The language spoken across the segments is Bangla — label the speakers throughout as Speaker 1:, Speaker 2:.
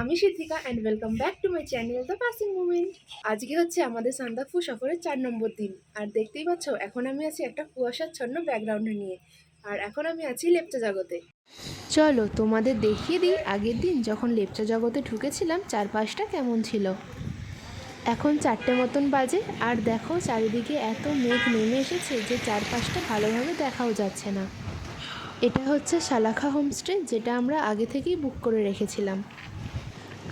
Speaker 1: আমি Siddika and welcome back to my channel the passing movement আজকে হচ্ছে আমাদের সান্দাকফু সফরের চার নম্বর দিন। আর দেখতেই পাচ্ছ, এখন আমি আছি একটা কুয়াশাচ্ছন্ন ব্যাকগ্রাউন্ডে নিয়ে। আর এখন আমি আছি লেপচা জগতে। চলো তোমাদের দেখিয়ে দিই আগের দিন যখন লেপচা জগতে ঢুকেছিলাম, চারপাশটা কেমন ছিল। এখন চারটে মতন বাজে, আর দেখো চারিদিকে এত মেঘ নেমে এসেছে যে চারপাশটা ভালোভাবে দেখাও যাচ্ছে না। এটা হচ্ছে শালাখা হোমস্টে, যেটা আমরা আগে থেকেই বুক করে রেখেছিলাম।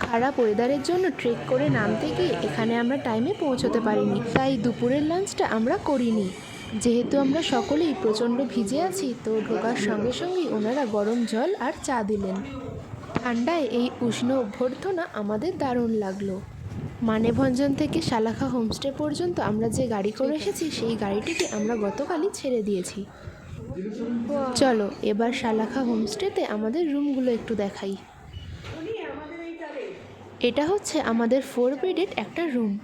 Speaker 1: খারাপ ওয়েদারের জন্য ট্রেক করে নামতে গিয়ে এখানে আমরা টাইমে পৌঁছতে পারিনি, তাই দুপুরের লাঞ্চটা আমরা করিনি। যেহেতু আমরা সকলেই প্রচণ্ড ভিজে আছি, তো ঢোকার সঙ্গে সঙ্গেই ওনারা গরম জল আর চা দিলেন। ঠান্ডায় এই উষ্ণ অভ্যর্থনা আমাদের দারুণ লাগল। মানেভঞ্জন থেকে শালাখা হোমস্টে পর্যন্ত আমরা যে গাড়ি করে এসেছি, সেই গাড়িটিকে আমরা গতকালই ছেড়ে দিয়েছি। চলো, এবার শালাখা হোমস্টেতে আমাদের রুমগুলো একটু দেখাই। এটা হচ্ছে আমাদের ফোর বেডেড একটা রুম।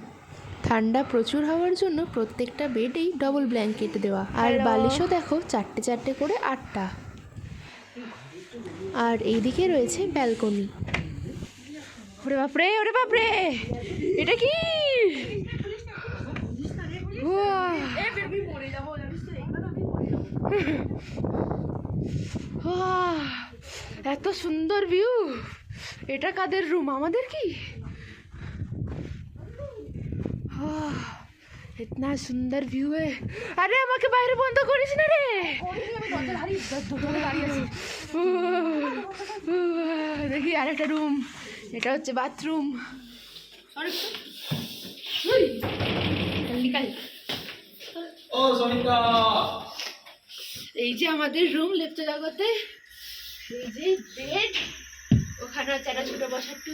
Speaker 1: ঠান্ডা প্রচুর হওয়ার জন্য প্রত্যেকটা বেডেই ডবল ব্ল্যাঙ্কেট দেওয়া। আর বালিশও দেখো চারটে চারটে করে আটটা। আর এইদিকে রয়েছে ব্যালকনি ওরে বাপরে ওরে বাপরে! এটা কি? এত সুন্দর ভিউ এটা কাদের রুম আমাদের কি? ইতনা সুন্দর ভিউ এ আরে আমাকে বাইরে বন্ধ করিস না রে দেখি আরেকটা রুম এটা হচ্ছে বাথরুম এই যে আমাদের রুম লেপচা জগতে। এই যে বেড ওখানে হচ্ছে একটা ছোট বসার টু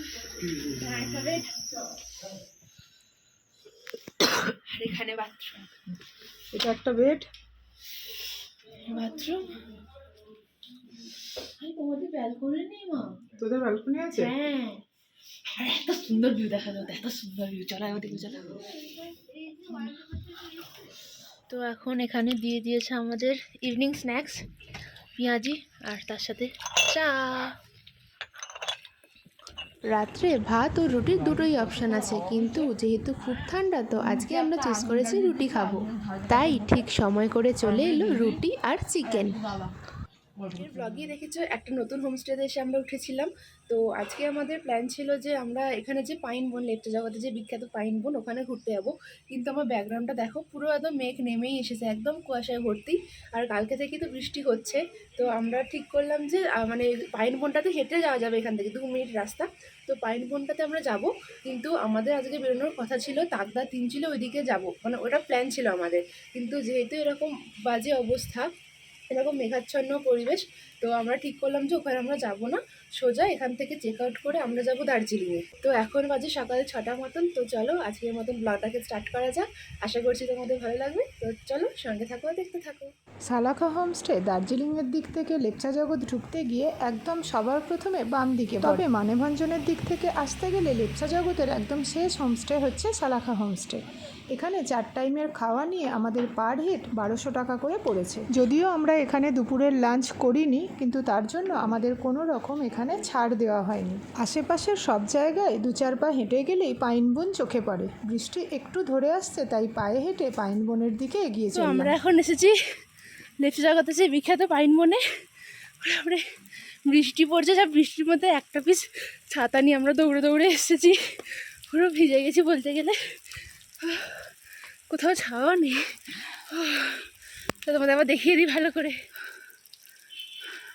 Speaker 1: একটা আর এখানে বাথরুম
Speaker 2: এটা একটা বেড
Speaker 1: বাথরুম তোমাদের ব্যালকনি নেই মা।
Speaker 2: তোদের ব্যালকনি আছে?
Speaker 1: হ্যাঁ। আর এত সুন্দর ভিউ দেখা যাবে এত সুন্দর ভিউ চলো ওদিকে চলো। তো এখন এখানে দিয়ে দিয়েছে আমাদের ইভিনিং স্ন্যাক্স পেঁয়াজি আর তার সাথে চা। রাত্রে ভাত ও রুটির দুটোই অপশান আছে, কিন্তু যেহেতু খুব ঠান্ডা, তো আজকে আমরা চুজ করেছি রুটি খাব। তাই ঠিক সময় করে চলে এলো রুটি আর চিকেন আগের ব্লগই দেখেছ, একটা নতুন হোমস্টেতে এসে আমরা উঠেছিলাম। তো আজকে আমাদের প্ল্যান ছিল যে আমরা এখানে যে পাইন বন লেপটা জগতে যে বিখ্যাত পাইন বন ওখানে ঘুরতে যাব। কিন্তু আমার ব্যাকগ্রাউন্ডটা দেখো, পুরো একদম মেঘ নেমেই এসেছে, একদম কুয়াশায় ভর্তি। আর কালকে থেকেই তো বৃষ্টি হচ্ছে, তো আমরা ঠিক করলাম যে মানে পাইন বনটাতে হেঁটে যাওয়া যাবে এখান থেকে, দু মিনিট রাস্তা। তো পাইন বনটাতে আমরা যাব, কিন্তু আমাদের আজকে বেরোনোর কথা ছিল, তাকদা তিন ছিল ওইদিকে যাব। মানে ওটা প্ল্যান ছিল আমাদের। কিন্তু যেহেতু এরকম বাজে অবস্থা এরকম মেঘাচ্ছন্ন পরিবেশ তো আমরা ঠিক করলাম যে ওখানে আমরা যাব না, সোজা এখান থেকে চেক আউট করে আমরা যাব দার্জিলিংয়ে। তো এখন বাজে সকালে ছটা মতন, তো চলো আজকের মতন ব্লগটাকে স্টার্ট করা যাক। আশা করছি তোমাদের ভালো লাগবে, তো চলো সঙ্গে থাকো দেখতে থাকো।
Speaker 2: সালাখা হোমস্টে দার্জিলিংয়ের দিক থেকে লেপচা জগৎ ঢুকতে গিয়ে একদম সবার প্রথমে বাম দিকে তবে মানেভঞ্জনের দিক থেকে আসতে গেলে লেপচা জগতের একদম শেষ হোমস্টে হচ্ছে সালাখা হোমস্টে। এখানে চার টাইমের খাওয়া নিয়ে আমাদের পার হেড বারোশো টাকা করে পড়েছে। যদিও আমরা এখানে দুপুরের লাঞ্চ করিনি কিন্তু তার জন্য আমাদের কোনো রকম এখানে ছাড় দেওয়া হয়নি। আশেপাশের সব জায়গায় দু চার পা হেঁটে গেলেই পাইন বন চোখে পড়ে। বৃষ্টি একটু ধরে আসছে তাই পায়ে হেঁটে পাইন বনের দিকে এগিয়ে
Speaker 1: তো আমরা এখন এসেছি লেপচা জগতে যে বিখ্যাত পাইন বনে। তারপরে বৃষ্টি পড়ছে যা বৃষ্টির মধ্যে একটা পিস ছাতা নিয়ে আমরা দৌড়ে দৌড়ে এসেছি। পুরো ভিজে গেছি বলতে গেলে। কোথাও ছাওয়া নেই। তো তোমাদের আবার দেখিয়ে দিই ভালো করে।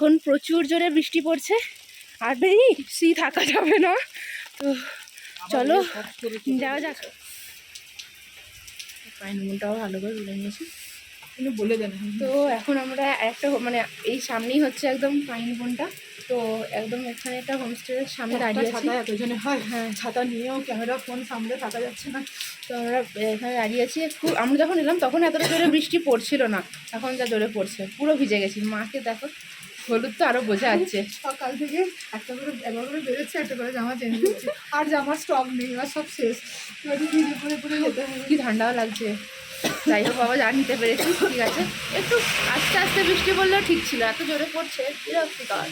Speaker 1: এখন প্রচুর জোরে বৃষ্টি পড়ছে। আর বেশি থাকা যাবে না। তো চলো যাওয়া যাক। মনটাও ভালো করে তুলে নিয়েছি।
Speaker 3: বলে দেন
Speaker 1: তো এখন আমরা একটা মানে এই সামনেই হচ্ছে একদম পাইন বনটা তো একদম এখানে একটা হোমস্টের সামনে দাঁড়িয়ে আছি।
Speaker 3: ছাতা এতজনে হয়। হ্যাঁ। ছাতা নিয়েও ক্যামেরা ফোন সামনে থাকা যাচ্ছে না।
Speaker 1: তো আমরা এখানে দাঁড়িয়ে আছি। খুব আমরা যখন এলাম তখন এতটা জোরে বৃষ্টি পড়ছিল না। এখন যা জোরে পড়ছে পুরো ভিজে গেছি। মাকে দেখো। হলুদ তো আরও বোঝা যাচ্ছে।
Speaker 3: সকাল থেকে একটা করে একবার করে বেরোচ্ছে একটা করে জামা চেঞ্জ করছে। আর জামার স্টক নেই এবার সব শেষ। এবার ভিজে পরে পরে যেতে হবে।
Speaker 1: কি ঠান্ডাও লাগছে। যাই হোক বাবা জানতে পেরেছি ঠিক আছে। একটু আস্তে আস্তে বৃষ্টি পড়লেও ঠিক ছিল এত জোরে পড়ছে বিরক্তিকর।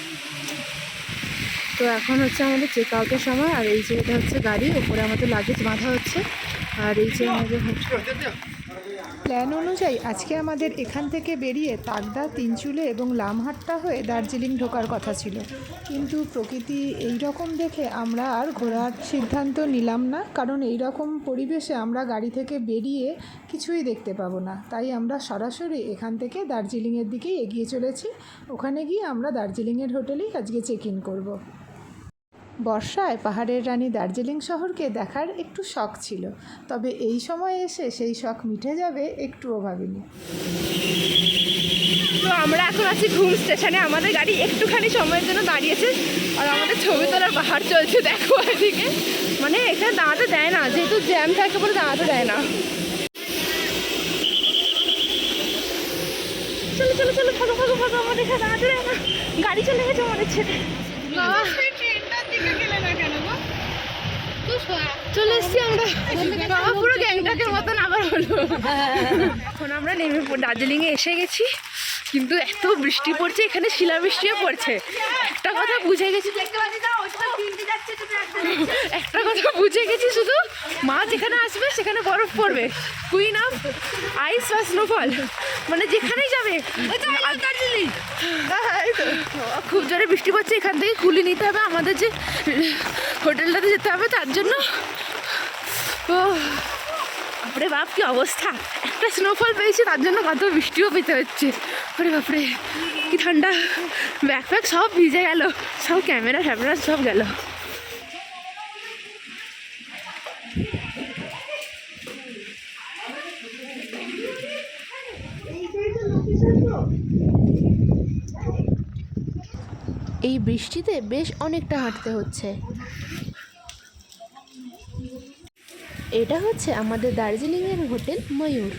Speaker 1: তো এখন হচ্ছে আমাদের চেক আউটের সময় আর এই যে এটা হচ্ছে গাড়ি ওপরে আমাদের লাগেজ বাঁধা হচ্ছে। আর এই যে আমাদের
Speaker 2: প্ল্যান অনুযায়ী আজকে আমাদের এখান থেকে বেরিয়ে তাগদা, তিনচুলে এবং লামহাট্টা হয়ে দার্জিলিং ঢোকার কথা ছিল। কিন্তু প্রকৃতি এই রকম দেখে আমরা আর ঘোরার সিদ্ধান্ত নিলাম না, কারণ এই রকম পরিবেশে আমরা গাড়ি থেকে বেরিয়ে কিছুই দেখতে পাবো না। তাই আমরা সরাসরি এখান থেকে দার্জিলিংয়ের দিকেই এগিয়ে চলেছি। ওখানে গিয়ে আমরা দার্জিলিংয়ের হোটেলেই আজকে চেক ইন করব। বর্ষায় পাহাড়ের রানী দার্জিলিং শহরকে দেখার একটু শখ ছিল। তবে এই সময় এসে সেই শখ মিটে যাবে একটুও ভাবিনি।
Speaker 1: তো আমরা এখন আছি ঘুম স্টেশনে। আমাদের গাড়ি একটুখানি সময়ের জন্য দাঁড়িয়েছে। আর আমাদের ছবি তোলার পাহাড় চলছে দেখো এদিকে। মানে এখানে দাঁড়াতে দেয় না যেহেতু জ্যাম থাকে বলে দাঁড়াতে দেয় না। চলো চলো চলো ফাঁকা ফাঁকা ফাঁকা আমাদের এখানে দাঁড়াতে দেয় না। গাড়ি চলে গেছে আমাদের ছেড়ে। বাবা। চলে এসছি আমরা। পুরো গ্যাংটাকের মতন আবার হলো। এখন আমরা নেমে দার্জিলিং দার্জিলিংয়ে এসে গেছি। কিন্তু এত বৃষ্টি পড়ছে, এখানে শিলাবৃষ্টিও পড়ছে। একটা কথা বুঝে গেছি একটা কথা বুঝে গেছি শুধু, মা যেখানে আসবে, সেখানে বরফ পড়বে। কুইন অফ আইস বা স্নোফল মানে যেখানেই যাবে। খুব জোরে বৃষ্টি পড়ছে, এখান থেকে কুলি নিতে হবে, আমাদের যে হোটেলটাতে যেতে হবে, তার জন্য। ও বাপরে বাপ, কি অবস্থা? একটা স্নোফল পেয়েছি, তার জন্য কত বৃষ্টিও পেতে হচ্ছে। ওরে বাপরে, কি ঠান্ডা। ব্যাগ ফ্যাগ সব ভিজে গেল, সব ক্যামেরা ফ্যামেরা সব গেল। এই বৃষ্টিতে বেশ অনেকটা হাঁটতে হচ্ছে। এটা হচ্ছে আমাদের দার্জিলিংয়ের হোটেল ময়ূর।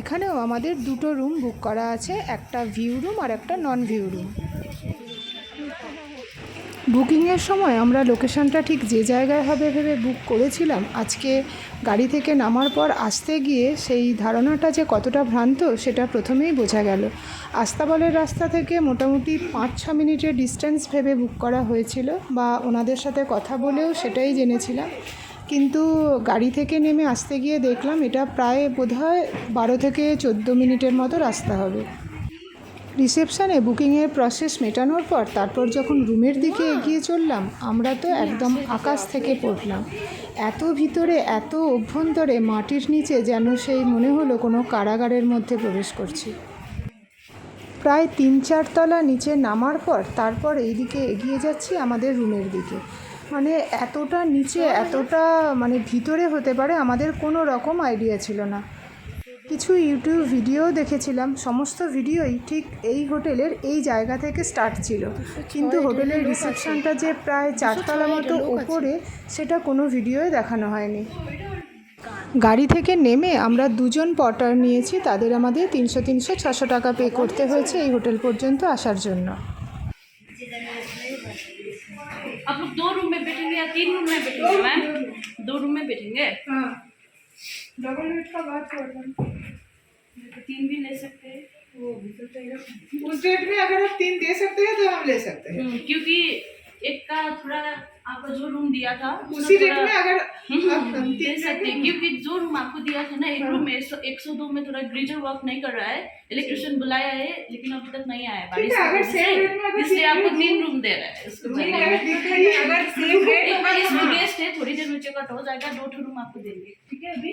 Speaker 2: এখানেও আমাদের দুটো রুম বুক করা আছে, একটা ভিউ রুম আর একটা নন ভিউ রুম বুকিংয়ের সময় আমরা লোকেশনটা ঠিক যে জায়গায় হবে ভেবে বুক করেছিলাম। আজকে গাড়ি থেকে নামার পর আসতে গিয়ে সেই ধারণাটা যে কতটা ভ্রান্ত, সেটা প্রথমেই বোঝা গেল। আস্তাবলের রাস্তা থেকে মোটামুটি পাঁচ ছ মিনিটের ডিস্টেন্স ভেবে বুক করা হয়েছিল বা ওনাদের সাথে কথা বলেও সেটাই জেনেছিলাম। কিন্তু গাড়ি থেকে নেমে আসতে গিয়ে দেখলাম এটা প্রায় বোধহয় বারো থেকে চোদ্দ মিনিটের মতো রাস্তা হবে। রিসেপশানে বুকিংয়ের প্রসেস মেটানোর পর তারপর যখন রুমের দিকে এগিয়ে চললাম, আমরা তো একদম আকাশ থেকে পড়লাম। এত ভিতরে, এত অভ্যন্তরে মাটির নিচে যেন সেই মনে হলো কোনো কারাগারের মধ্যে প্রবেশ করছি। প্রায় তিন চার তলা নিচে নামার পর তারপর এইদিকে এগিয়ে যাচ্ছি আমাদের রুমের দিকে। মানে এতটা নিচে, এতটা মানে ভিতরে হতে পারে আমাদের কোনো রকম আইডিয়া ছিল না। কিছু ইউটিউব ভিডিও দেখেছিলাম সমস্ত ভিডিওই ঠিক এই হোটেলের এই জায়গা থেকে স্টার্ট ছিল কিন্তু হোটেলের রিসেপশনটা যে প্রায় চারতলা মতো ওপরে সেটা কোনো ভিডিওয়ে দেখানো হয়নি গাড়ি থেকে নেমে আমরা দুজন পটার নিয়েছি তাদের আমাদের তিনশো তিনশো ছশো টাকা পে করতে হয়েছে এই হোটেল পর্যন্ত আসার জন্য
Speaker 4: आप लोग दो रूम में बैठेंगे या तीन रूम में बैठेंगे मैम दो रूम में बैठेंगे
Speaker 3: हाँ डबल बेड का बात कर रहे हैं
Speaker 4: तो तीन भी ले सकते हैं वो
Speaker 3: उस डेट में अगर आप तीन दे सकते हैं तो हम ले सकते हैं।
Speaker 4: क्योंकि एक का थोड़ा आपको जो रूम दिया था
Speaker 3: उसी रेट में अगर
Speaker 4: हम्म,
Speaker 3: आप
Speaker 4: हम्म, दे सकते हैं क्योंकि जो रूम आपको दिया था ना एक रूम में एक सौ दो में थोड़ा ग्रीजर वर्क नहीं कर रहा है इलेक्ट्रिशियन बुलाया है लेकिन अभी तक नहीं आया बारिश
Speaker 3: है, अगर में
Speaker 4: इसलिए आपको तीन रूम दे रहा है
Speaker 3: है, है, अगर सेम रेट
Speaker 4: गेस्ट है थोड़ी देर में चेकआउट हो जाएगा दो रूम आपको देंगे। ठीक है अभी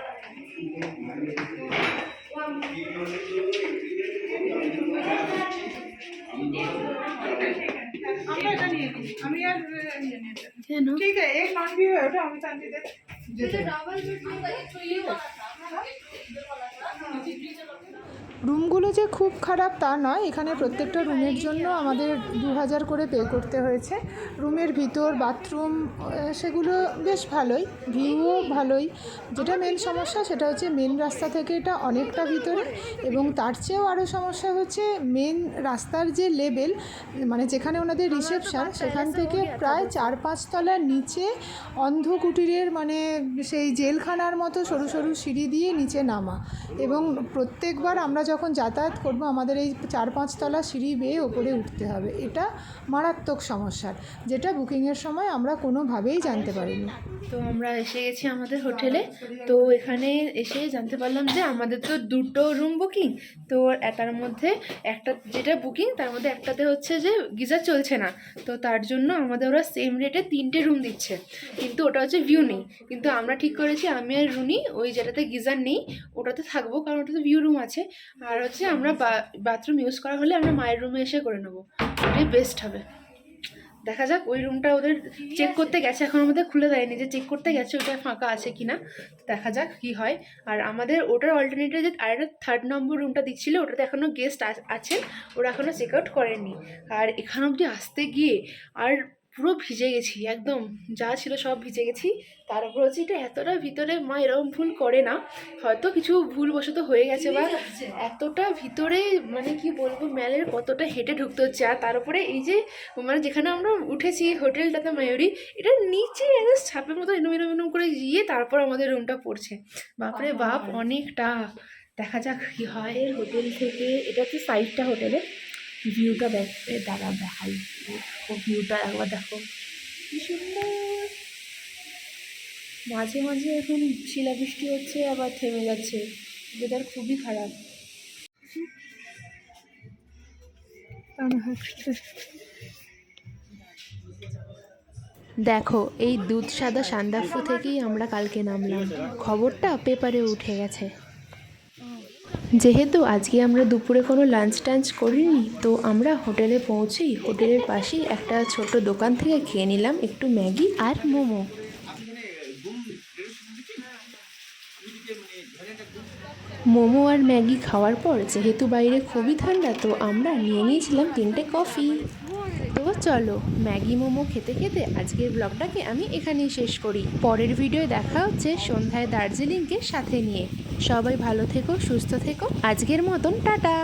Speaker 3: আমরা এটা নিয়ে নিই। আমি আর আহ, নিয়ে নিই এটা।
Speaker 1: কেন
Speaker 3: ঠিক আছে এক নন ভিউ है ওটা আমি তান্তি দে যেতে
Speaker 2: রুমগুলো যে খুব খারাপ তা নয়, এখানে প্রত্যেকটা রুমের জন্য আমাদের দু হাজার করে পে করতে হয়েছে। রুমের ভিতর বাথরুম সেগুলো বেশ ভালোই, ভিউও ভালোই। যেটা মেন সমস্যা সেটা হচ্ছে মেন রাস্তা থেকে এটা অনেকটা ভিতরে এবং তার চেয়েও আরও সমস্যা হচ্ছে মেন রাস্তার যে লেভেল মানে যেখানে ওনাদের রিসেপশন সেখান থেকে প্রায় চার পাঁচ তলার নিচে অন্ধকুটিরের মানে সেই জেলখানার মতো সরু সরু সিঁড়ি দিয়ে নিচে নামা এবং প্রত্যেকবার আমরা যখন যাতায়াত করব, আমাদের এই চার পাঁচতলা সিঁড়ি বেয়ে ওপরে উঠতে হবে। এটা মারাত্মক সমস্যার, যেটা বুকিংয়ের সময় আমরা কোনোভাবেই জানতে পারিনি।
Speaker 1: তো আমরা এসে গেছি আমাদের হোটেলে। তো এখানে এসে জানতে পারলাম যে আমাদের তো দুটো রুম বুকিং তো তার মধ্যে একটা যেটা বুকিং তার মধ্যে একটাতে হচ্ছে যে গিজার চলছে না। তো তার জন্য আমাদের ওরা সেম রেটে তিনটে রুম দিচ্ছে। কিন্তু ওটা হচ্ছে ভিউ নেই। কিন্তু আমরা ঠিক করেছি, আমি আর রুনি ওই যেটাতে গিজার নেই, ওটাতে থাকব, কারণ ওটাতে ভিউ রুম আছে। আর হচ্ছে আমরা বাথরুম ইউজ করা হলে আমরা মায়ের রুমে এসে করে নেব। ওটাই বেস্ট হবে। দেখা যাক ওই রুমটা ওদের চেক করতে গেছে, এখন আমাদের খুলে দেয়নি যে চেক করতে গেছে ওটা ফাঁকা আছে কি না দেখা যাক কি হয়। আর আমাদের ওটার অল্টারনেটিভ যে আরেকটা থার্ড নম্বর রুমটা দিচ্ছিল, ওটাতে এখনও গেস্ট আছেন, ওরা এখনও চেক আউট করেননি। আর এখান অবধি আসতে গিয়ে আর পুরো ভিজে গেছি একদম। যা ছিল সব ভিজে গেছি। তার উপর হচ্ছে এটা এতটা ভিতরে মা এরকম ভুল করে না। হয়তো কিছু ভুলবশত হয়ে গেছে বা এতটা ভিতরে মানে কি বলব ম্যালের কতটা হেঁটে ঢুকতে হচ্ছে। আর তার উপরে এই যে মানে যেখানে আমরা উঠেছি হোটেলটাতে ময়ূরি এটা নিচে একদম ছাপের মতো এরম এরম এরম করে গিয়ে তারপর আমাদের রুমটা পড়ছে। বাপরে বাপ অনেকটা। দেখা যাক কি হয়। হোটেল থেকে এটা হচ্ছে সাইডটা হোটেলে ভিউটা দেখতে, দাঁড়া দেখাই। ও ভিউটা একবার দেখো। কি সুন্দর। মাঝে মাঝে এখন শিলাবৃষ্টি হচ্ছে, আবার থেমে যাচ্ছে। ওয়েদার খুবই খারাপ। দেখো, এই দুধ সাদা সান্দাফু থেকেই আমরা কালকে নামলাম। খবরটা পেপারে উঠে গেছে। যেহেতু আজকে আমরা দুপুরে কোনো লাঞ্চ টাঞ্চ করিনি, তো আমরা হোটেলে পৌঁছেই হোটেলের পাশেই একটা ছোট দোকান থেকে খেয়ে নিলাম একটু ম্যাগি আর মোমো। মোমো আর ম্যাগি খাওয়ার পর যেহেতু বাইরে খুবই ঠান্ডা, তো আমরা নিয়ে নিয়েছিলাম তিনটে কফি। তো চলো, ম্যাগি মোমো খেতে খেতে আজকের ব্লগটাকে আমি এখানেই শেষ করি। পরের ভিডিও দেখা হচ্ছে সন্ধ্যায় দার্জিলিংকে সাথে নিয়ে। সবাই ভালো থেকো সুস্থ থেকো। আজকের মতন টাটা।